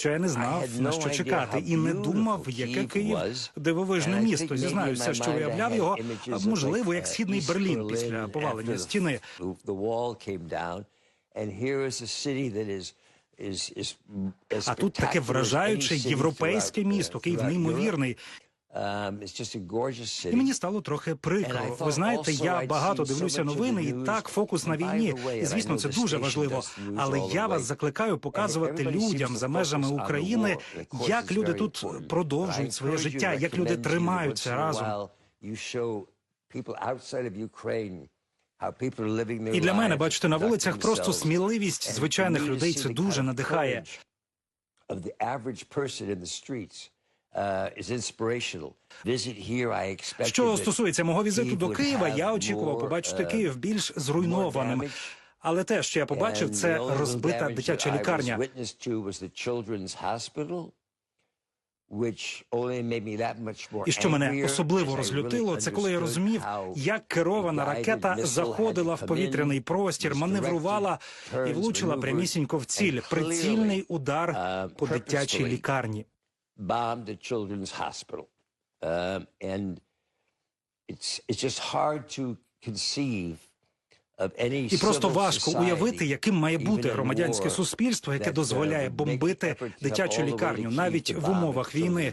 Хоча я не знав на що чекати, і не думав, яке Київ дивовижне місто. Зізнаюся, що уявляв його можливо як східний Берлін після повалення стіни. А тут таке вражаюче європейське місто. Київ неймовірний. І мені стало трохи прикро. Ви знаєте, я багато дивлюся новини, і так фокус на війні. І звісно, це дуже важливо. Але я вас закликаю показувати людям за межами України, як люди тут продовжують своє життя, як люди тримаються разом. І для мене, бачите, на вулицях просто сміливість звичайних людей це дуже надихає. Що стосується мого візиту до Києва, я очікував побачити Київ більш зруйнованим. Але те, що я побачив, це розбита дитяча лікарня. І що мене особливо розлютило, це коли я розумів, як керована ракета заходила в повітряний простір, маневрувала і влучила прямісінько в ціль. Прицільний удар по дитячій лікарні. Bombed a children's hospital. Um, and it's, it's just hard to conceive І просто важко уявити, яким має бути громадянське суспільство, яке uh, дозволяє бомбити дитячу the лікарню, навіть the в умовах війни.